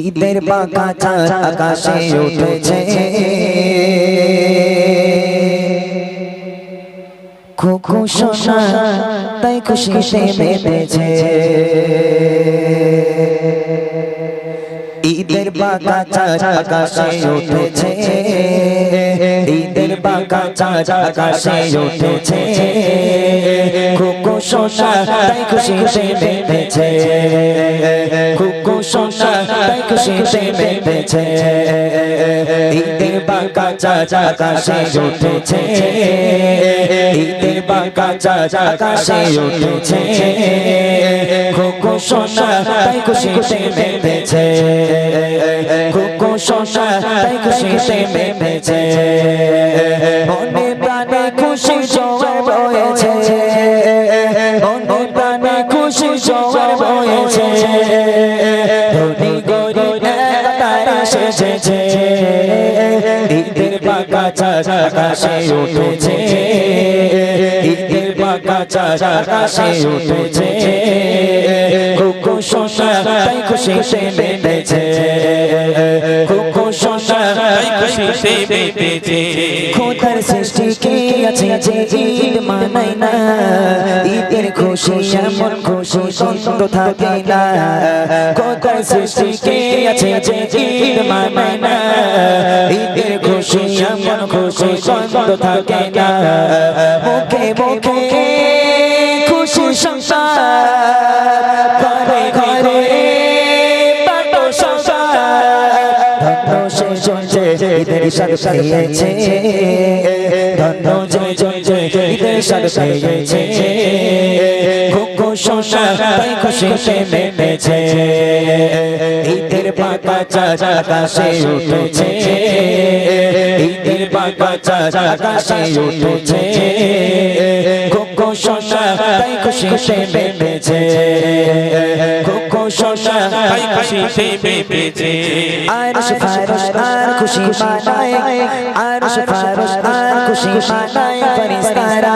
ঈদের বাঁকা চাঁদ আকাশে উঠেছে। খুকু সোনা, তাই খুশিতে মেতেছে ঈদের বাঁকা চাঁদ আকাশে উঠেছে। ঈদের বাঁকা চাঁদ আকাশে উঠেছে। তাই সোনা তাই মেতেছে ঈদের বাঁকা চাঁদ আকাশে উঠেছে। ঈদের বাঁকা চাঁদ আকাশে উঠেছে। খুকু সোনা, তাই খুশিতে মেতেছে খুকু সোনা, তাই খুশিতে মেতেছে মনে প্রাণে খুশি জোয়ার বয়েছে। মনে প্রাণে খুশি গরিব তারা এসেছে ঈদের পাকা চাচা কাশে উঠেছে। ঈদের পাকা চাচা কাশে উঠেছে। খুকু সোনা তাই খুশিতে মেটেছে খুকু তাই খুশিতে মেতেছে খোদার সৃষ্টি কে আছে যে ঈদ মানাই না। ঈদের খুশি এমন খুশি সন্ত থাকে না। খোদার সৃষ্টি কে আছে যে ঈদ মানাই না। ঈদের খুশি এমন খুশি সন্ত থাকে না। মুখে মুখে ঈদের পেয়েছে। ধন্য যে চলছে ঈদের সাথ পেয়েছে। খুকু সোনা তাই খুশিতে মেতেছে। ঈদের পাকা চাচা আকাশে উঠেছে। ঈদের পাকা চাচা আকাশে উঠেছে। সোনা তাই খুশিতে মেতেছে খুকু সোনা তাই খুশিতে মেতেছে আরশ ফারশ আর খুশি মানায় আরশ ফারশ আর খুশি মানায় ফরিস্তারা।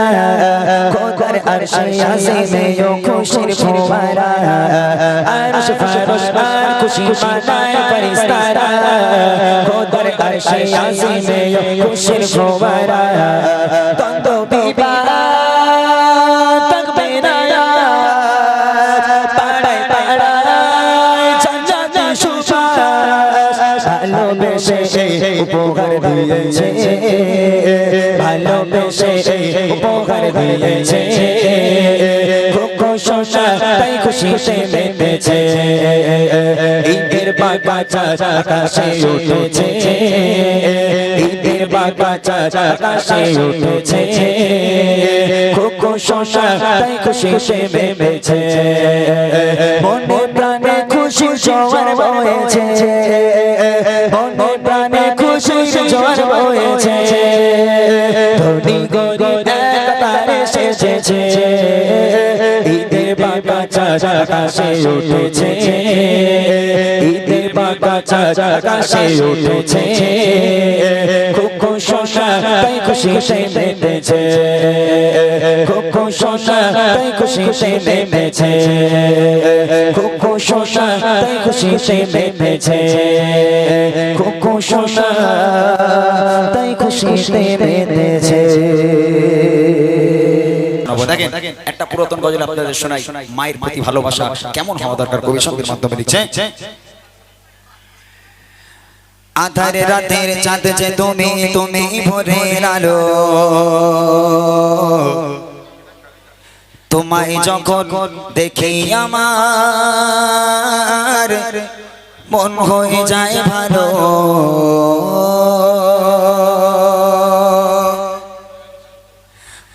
খোদার আরশে আজিমে ও খুশির ফোয়ারা। আরশ ফারশ আর খুশি মানায় ফরিস্তারা। খোদার আরশে আজিমে ও খুশির ফোয়ারা। দিয়েছে ভালোবেসে উপহার দিয়েছে সোনা তাই খুশিতে মেতেছে ঈদের বাবা চাচা আকাশে উঠেছে। ঈদের বাবা চাচা আকাশে উঠেছে। খুকু সোনা তাই খুশিতে মেতেছে মনে জোয়ার বয়েছে। মনে প্রাণে খুশি জোয়ার বয়েছে। ধনী গরিব একতারে এসেছে। ঈদের বাবা চাচা আকাশে উঠেছে। ঈদের বাবা চাচা উঠেছে। খুশিতে মেতেছে খুকু তাই খুশিতে একটা পুরাতন গজল আপনাদের শোনাই, মায়ের প্রতি ভালোবাসা কেমন হওয়া দরকার? কবি সঙ্গের মাধ্যমে লিখছে আধারে রাতের চাঁদ যে তুমি তুমি ভোরের আলো। তোমায় যখন দেখি আমার, মন হয়ে যায় ভালো।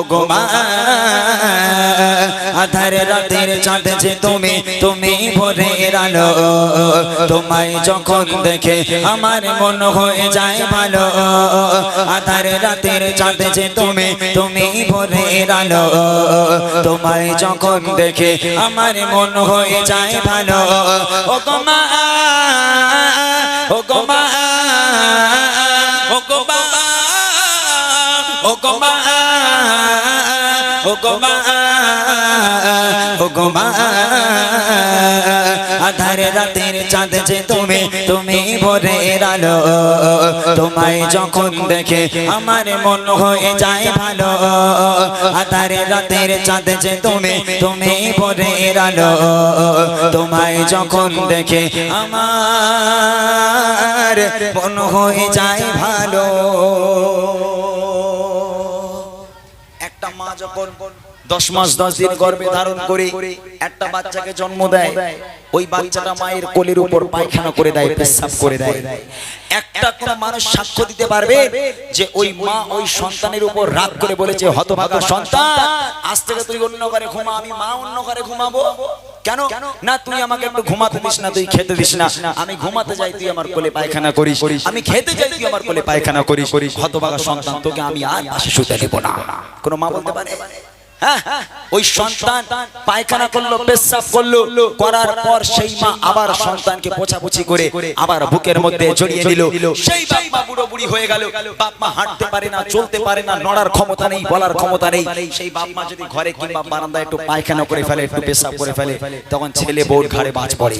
মা ও গো মা আধার রাতের চাঁদ যে তুমি তুমি ভোরের আলো তোমায় যখন দেখে আমার মন হয়ে যায় ভালো। আধার রাতের চাঁদ যে তুমি তুমি ভোরের আলো তোমায় যখন দেখে আমার মন হয়ে যায় ভালো। ও গো মা আধারে রাতের চাঁদ যে তুমি তুমি ভোরের আলো। তোমায় যখন দেখে আমার মন হয়ে যায় ভালো। আধারে রাতের চাঁদ যে তুমি তুমি ভোরের আলো। তোমায় যখন দেখে আমার মন হয়ে যায় ভালো। যখন দশ মাস দশ দিন ধারণ করে একটা বাচ্চাকে জন্ম দেয়, ওই বাচ্চাটা মায়ের কোলের উপর পায়খানা করে দেয়, পেশাব করে দেয়। একটা মানুষ সাক্ষ্য দিতে পারবে যে ওই মা ওই সন্তানের উপর রাগ করে বলেছে হতভাগ্য সন্তান, আজ থেকে তুই অন্য ঘরে ঘুমা, আমি মা অন্য ঘরে ঘুমাবো। কেন? না, তুই আমাকে একটু ঘুমাতে দিস না, তুই খেতে দিস না। আমি ঘুমাতে যাই, তুই আমার কোলে পায়খানা করিস। আমি খেতে যাই, তুই আমার কোলে পায়খানা করিস। হতভাগা সন্তান, তোকে আমি আর পাশে শুতে দেব না। কোনো মা বলতে পারে? ওই সন্তান পায়খানা করল, পেশাব করল, করার পর সেই মা আবার সন্তানকে পোছাপুছি করে আবার বুকের মধ্যে জড়িয়ে দিল। সেই বাপ মা বুড়ো বুড়ি হয়ে গেল। বাপ মা হাঁটতে পারে না, চলতে পারে না, নড়ার ক্ষমতা নেই, বলার ক্ষমতা নেই। সেই বাপ মা যদি ঘরে কিংবা বারান্দায় একটু পায়খানা করে ফেলে, একটু পেশাব করে ফেলে, তখন ছেলে বউর ঘাড়ে বাজ পড়ে।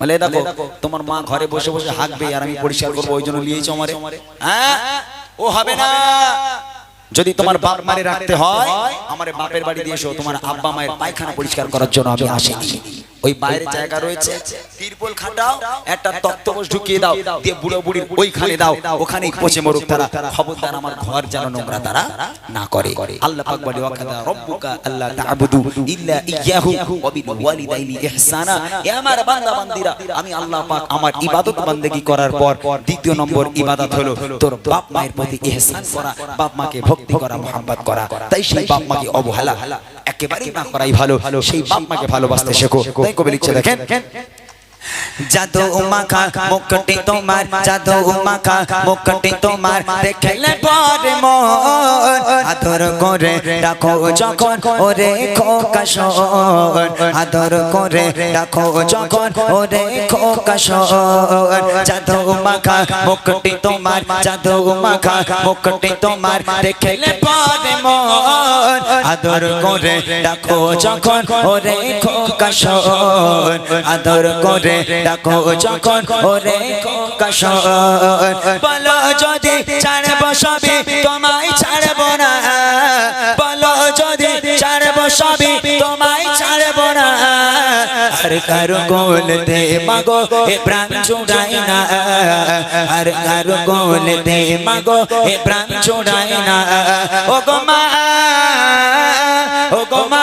বলে দেখো, তোমার মা ঘরে বসে বসে হাঁকবে আর আমি পরিষ্কার করব, ওই জন্য নিয়েছো আমারে? হ্যাঁ? ও হবে না। যদি তোমার বাপ মারে রাখতে হয় আমার বাপের বাড়ি দিয়ে এসো তোমার আব্বা মায়ের পায়খানা পরিষ্কার করার জন্য আমি আসিনি। ওই বাইরে জায়গা রয়েছে। তিরপল খাটাও একটা তক্তপোষ ঢুকিয়ে দাও। দিয়ে বুড়ো বুড়ির ওইখানে দাও। ওখানেই পচে মরুক তারা। খবরদার আমার ঘর যেন নোংরা তারা না করে। আল্লাহ পাক বলে ওয়াকাদা রব্বুকা আল্লাহ তা'বুদু ইল্লা ইয়াহু ওয়া বিল ওয়ালিদাইনি ইহসানা। এ আমার বান্দা বান্দিরা আমি আল্লাহ পাক আমার ইবাদত বান্দেগি করার পর দ্বিতীয় নম্বর ইবাদত হলো তোর বাপ মায়ের প্রতি ইহসান করা বাপ মাকে ভক্তি করা মোহাম্মত করা। তাই সেই বাপ মাকে অবহেলা একেবারেই না করাই ভালো সেই বাপ মাকে ভালোবাসতে শেখো কবি লিখছে দেখেন। জাদু মাখা মুকুটি তোমার জাদু মাখা মুকুটি তোমার দেখলে পরে মন আদর করে রাখো যখন ওরে খোকাশন আদর করে রাখো যখন ওরে খোকাশন জাদু মাখা মুকুটি তোমার জাদু মাখা মুকুটি তোমার দেখলে পরে মন আদর করে রাখো যখন ওরে খোকাশন আদর করে ডাকো যখন ওরে কাশন বলো যদি ছাড়ব সবই তোমায় ছাড়ব না। বলো যদি ছাড়ব সবই তোমায় ছাড়ব না। আর কারও গোলতে মাগো এ প্রাণ জোড়াই না। আর কারও গোলতে মাগো এ প্রাণ জোড়াই না। ও গো মা ও গো মা।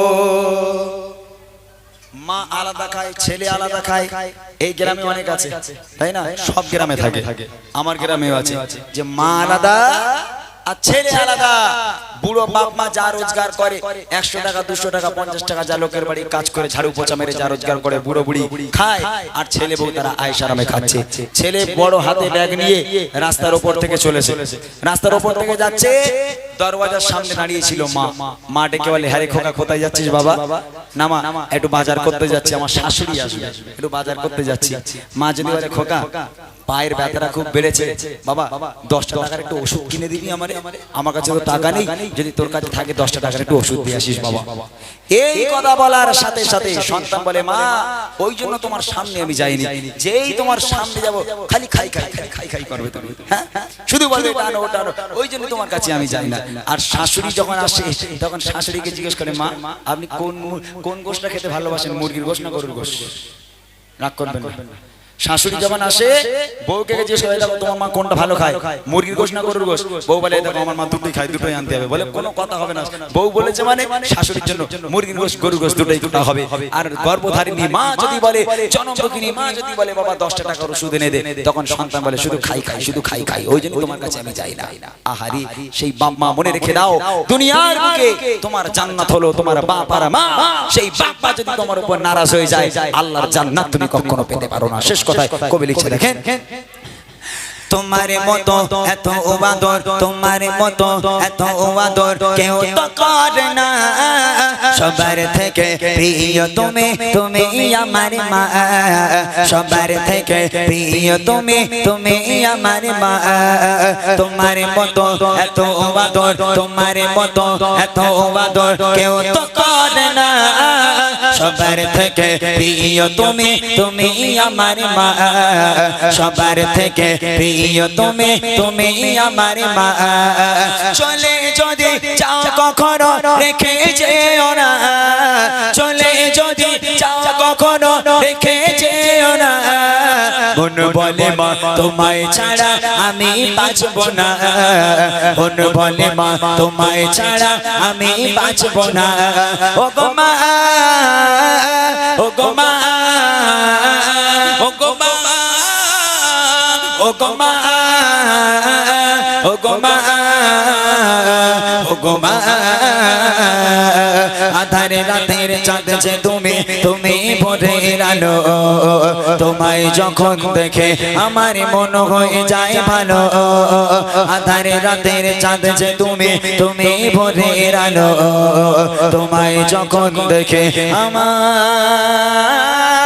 খায়, ছেলে আলাদা খায়। এই গ্রামে অনেক আছে, তাই না? সব গ্রামে থাকে। আমার গ্রামেও আছে। যে মা আলাদা আর ছেলে আলাদা। বুড়ো বাপ মা যা রোজগার করে একশো টাকা দুশো টাকা পঞ্চাশ টাকা যা লোকের বাড়ি কাজ করে ঝাড়ু পোচা মেরে যা রোজগার করে বুড়ো বুড়ি খায়। আর ছেলে বউ তারা আয়স আরামে খাচ্ছে। ছেলে বড় হাতে ব্যাগ নিয়ে রাস্তার ওপর থেকে চলেছে। রাস্তার ওপর থেকে যাচ্ছে দরওয়াজার সামনে দাঁড়িয়েছিল মা। মা। ডেকে বলে হ্যারে খোকা কোথায় যাচ্ছিস বাবা? নামা একটু বাজার করতে যাচ্ছি আমার শাশুড়ি আসবে। একটু বাজার করতে যাচ্ছি। মা যদি বলে খোকা। পায়ের ব্যথাটা খুব বেড়েছে। বাবা দশটা টাকার একটু ওষুধ কিনে দিবি আমার? আমার কাছে তো টাকা নেই। যদি তোর কাছে থাকে দশটা টাকার একটু ওষুধ দিয়ে আসিস বাবা। এই কথা বলার সাথে সাথে সন্তান বলে মা ওই জন্য তোমার সামনে আমি যাইনি। যেই তোমার সামনে যাব খালি খাই খাই খাই খাই খাই করবে তুমি। হ্যাঁ? শুধু বলবে আনো, ওটা ওই জন্য তোমার কাছে আমি যাই না। আর শাশুড়ি যখন আসে তখন শাশুড়িকে জিজ্ঞেস করে মা আপনি কোন কোন গোষ্ঠটা খেতে ভালোবাসেন মুরগির গোশ না গরুর গোশ রাগ করবেন না শাশুড়ি যখন আসে বউকে জিজ্ঞেস করে দেখো তোমার মা কোনটা ভালো খায়? মুরগির গোশ না গরুর গোশ বউ বলে দেখো আমার মা দুটোই খায় দুটোই আনতে হবে। বলে কোনো কথা হবে না। বউ বলেছে মানে শাশুড়ির জন্য মুরগির গোশ গরুর গোশ দুটোই দুটো হবে। আর গর্ভধারিণী মা যদি বলে জনমভোগিনী মা যদি বলে বাবা দশটা টাকার ওষুধ এনে দে। তখন সন্তান বলে শুধু খাই খাই শুধু খাই খাই। ওই জন্য তোমার কাছে আমি যাই না। আহারি সেই বাপ মা মনে রেখে দাও দুনিয়ার বুকে তোমার জান্নাত হলো তোমার বাপ আর মা। সেই বাপ মা যদি তোমার উপর নারাজ হয়ে যায় আল্লাহর জান্নাত তুমি কখনো পেতে পারো না শেষ কথায় কবি লিখছে দেখেন। তোমার মতো, এত ওবাদর তোমার মতো, এত ওবাদর কেউ তো করে না। সবার থেকে প্রিয় তুমি তুমি আমার মা। সবার থেকে প্রিয় তুমি তুমি আমার মা। তোমার মতো, এত ওবাদর তোমার মতো, এত ওবাদর কেউ তো করে না। সবার থেকে প্রিয় তুমি তুমি আমার মা। সবার থেকে প্রিয় তুমি তুমি আমার মা। চলে যদি যাও কখনো রেখে যেও না। চলে যদি যাও কখনো রেখে যেও না। মন বলে মা, তোমায় ছাড়া আমি বাঁচব না। মন বলে মা, তোমায় ছাড়া আমি বাঁচব না। ও গো মা ও গো মা। ও গো মা, ও গো মা, ও গো আধারে রাতের চাঁদ যে তুমি তুমি ভোরের আলো তোমায় যখন দেখে আমার মন হয়ে যায় ভালো। আধারে রাতের চাঁদ যে তুমি তুমি ভোরের আলো তোমায় যখন দেখে আমার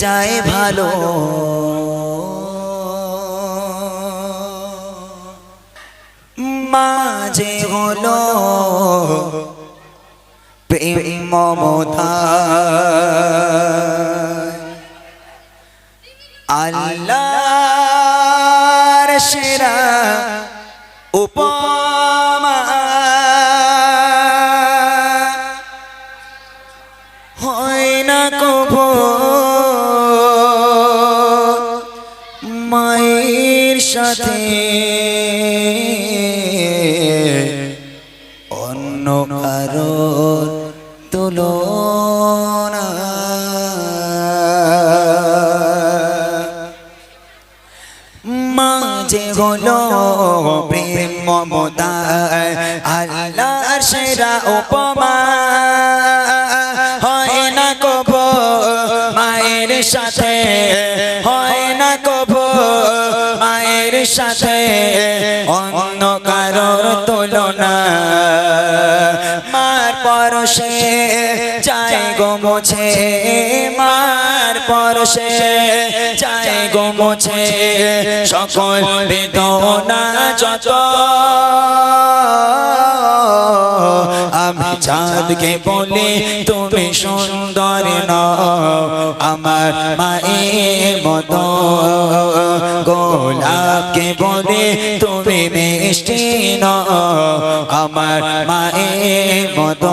যায় ভালো। মাঝে হলো প্রেম মমতা। সাথে। অন্য কারোর তুলনা। মাঝে হলো প্রেম মমতা আল্লাহর সেরা উপমা। কারোর তুলনা। মার পরশে চাই গো মোছে মার পরশে যায় গো মুছে, সকল বেদনা যত। আমি চাঁদকে বলে, তুমি সুন্দর আমার মায়ের মতো। গোলাপকে বলে, তুমি মিষ্টি আমার মায়ের মতো।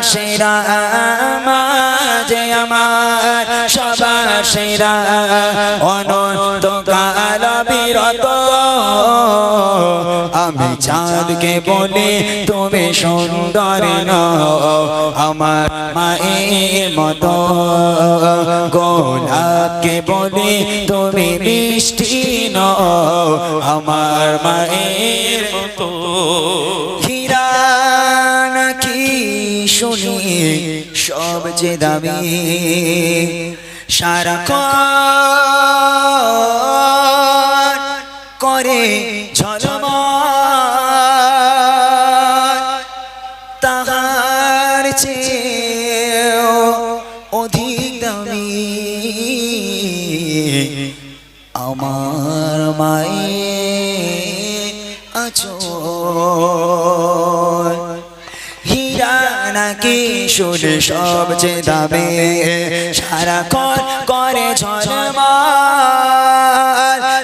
সবার সেরা মাঝে আমার সবার সেরা অনন্ত কাল বিরত। আমি চাঁদকে বলে, তুমি সুন্দর আমার মায়ের মতো। গোলাপকে বলি, তুমি মিষ্টি নও, আমার মায়ের তো সবচেয়ে দামি সারাক্ষণ করে ঝলমল তাহার চেয়েও অধিক দামি। আমার মায়ে আছো শুনে সবচেয়ে দামে সারাক্ষণ করে ঝলমল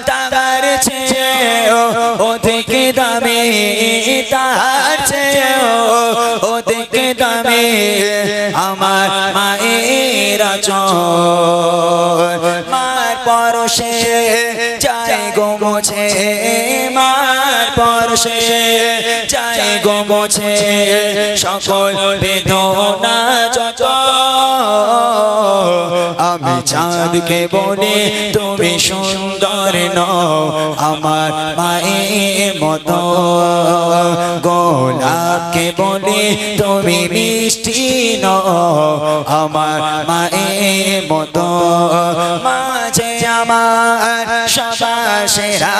তাহার চেয়েও অধিক দামে চেয়েও অধিক দামে আমার মায়ের আচর। মার পরশে যায় গো মোছে মার পরশে যায় গো মোছে, সকল বেদনা যত। আমি চাঁদকে বলে তুমি সুন্দর নও, আমার মায়ের মতো। গোলাপকে বলে তুমি মিষ্টি নও, আমার মায়ের মতো। মাঝে আমার সবার সেরা,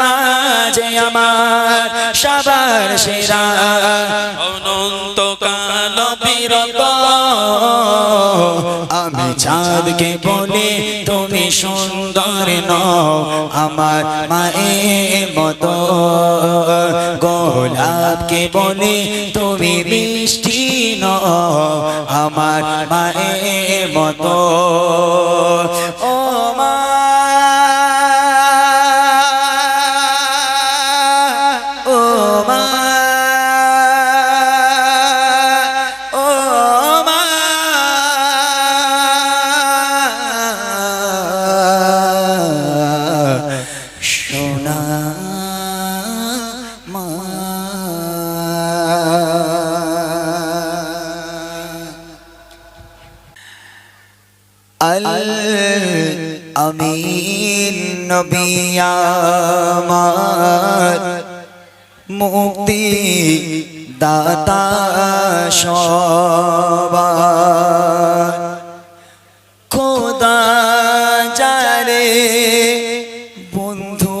মাঝে আমার সবার সেরা। অনন্তকাল বিরত আমি চাঁদকে বলে, তুমি সুন্দর নও, আমার মায়ের মতো। গোলাপকে বলে, তুমি মিষ্টি নও, আমার মায়ের মতো। নবী আমার মুক্তি দাতা সবার। খোদা যারে বন্ধু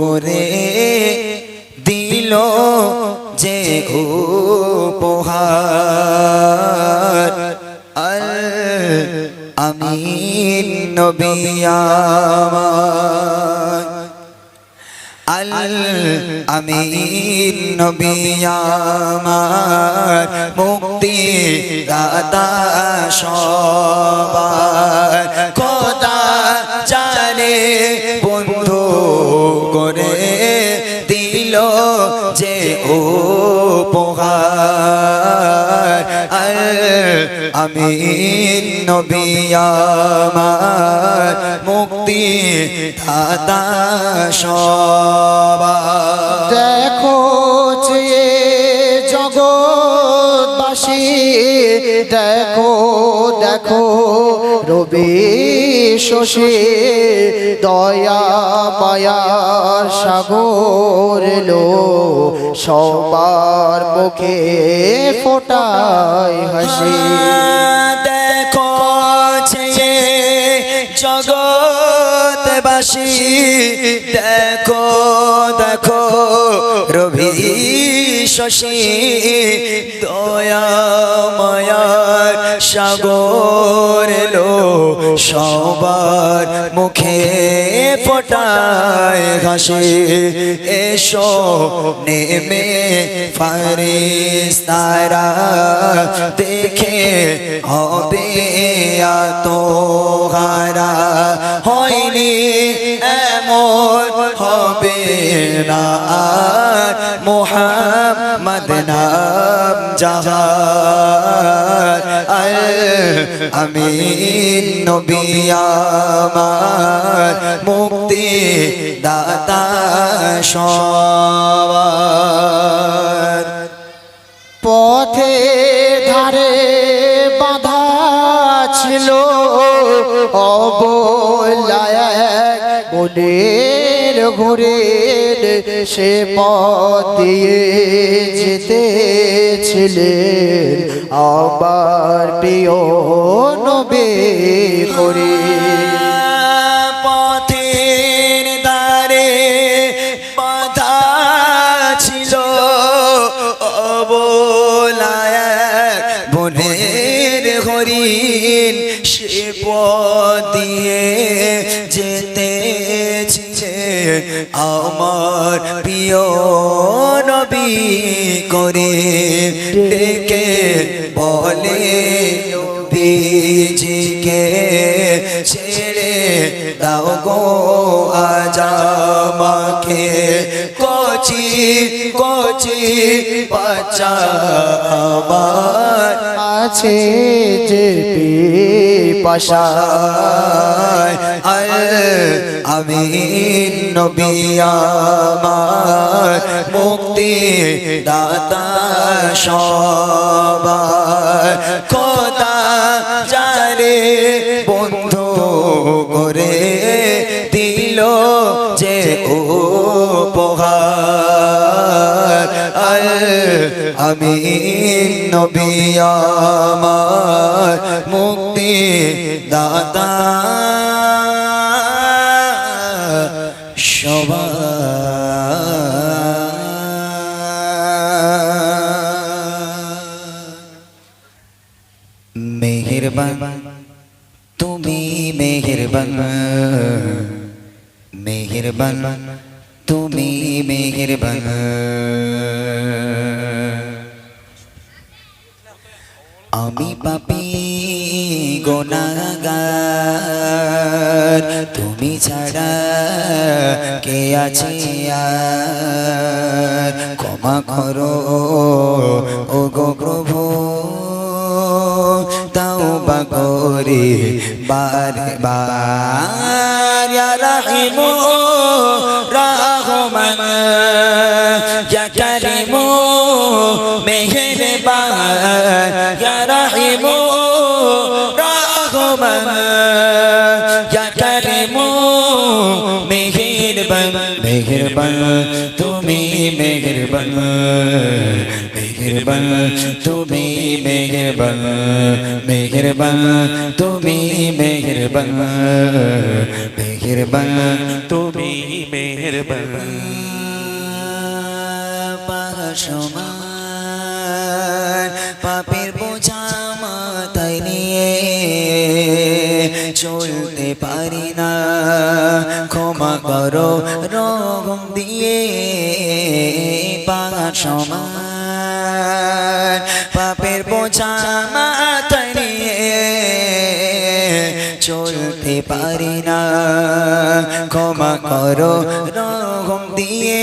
করে দিল যে উপহার। আমিন নবী মুক্তি দাতা সবার খোদা জানে বন্ধু করে দিল যে উপহার। আল আমিন নবী আমার মুক্তি দাদা সবা দেখো যে জগৎবাসী দেখো দেখো, রবি শশী, দয়া মায়ার সাগর লো সবার মুখে ফোটায় হাসি। দেখো জগৎবাসী। দেখো দেখো, রবি শশী, দয়া মায়ার সাগর লো সবার মুখে ফোটায় হাসি এসো নেমে ফারিস দেখে হবে আতহারা হয়নি এমন হবে না আর জাহার আল আমিন নবী আমার মুক্তি দাতা সবার। পথে ধারে বাধা ছিল অবলায় বনে ঘুরে সে পথ দিয়ে আবার প্রিয় নবে করে আমার প্রিয় নবী করে ডেকে বলে বীজকে ছেড়ে দাও গো আজ আমাকে। কচি কচি বাচ্চা আমার আছে যে পাশায় আমি নবী আমার মুক্তি দাতা সবার খোদা আমি নবী আমার মুক্তি দাতা। মেহেরবান মেহেরবান ইয়া রাহিমু রহমান ইয়া কারিমু মেহেরবান মেহেরবান তুমি মেহেরবান মেহেরবান তুমি মেহেরবান মেহেরবান তুমি মেহেরবান মেহেরবান তুমি মেহেরবান সমান চলতে পারি না। ক্ষমা করো, রগম দিয়ে পাহাড় সমান পাপের বোঝা চলতে পারি না। ক্ষমা করো, রগম দিয়ে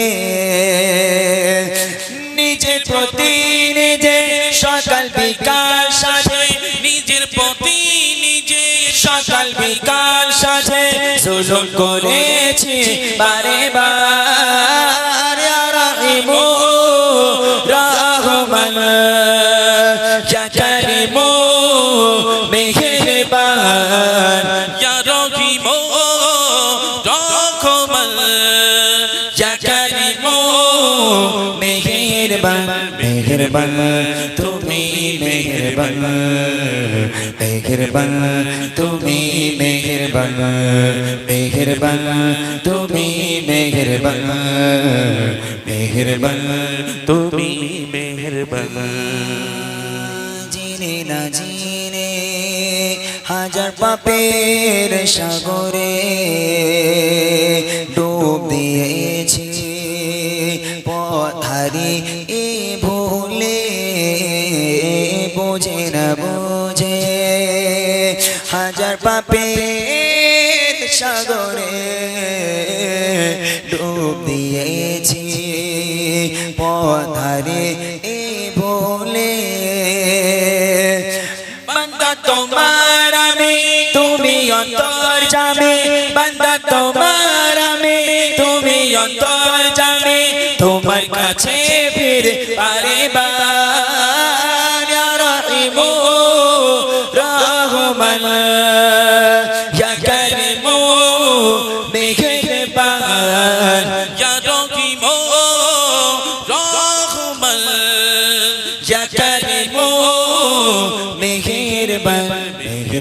নিজের প্রতি নিজে সকাল বিকাল জুলুম করেছি। বারে বার রাহিমু রহমান ইয়া কারিমু মেহেরবান। ইয়া রহিম, রহমান ইয়া কারিমু মেহেরবান। মেহেরবান, তুমি মেহেরবান। মেহেরবান, তুমি মেহেরবান। মেহেরবান তুমি মেহেরবান মেহেরবান, তুমি মেহেরবান। জিনে না জিনে হাজার পাপের সাগরে ডুব দিয়েছি, পথারি এ ভুলে বোঝে না বোঝে হাজার পাপের সাগরে ডুব দিয়েছি পথারে এ ভুলে বান্দা তোমার আমি, তুমি অন্তর যাবে বান্দা তোমার আমি, তুমি অন্তর যাবে তোমার কাছে ফির পারে রাহিমু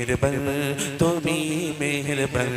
मेहरबन तुम तो ही मेहरबन।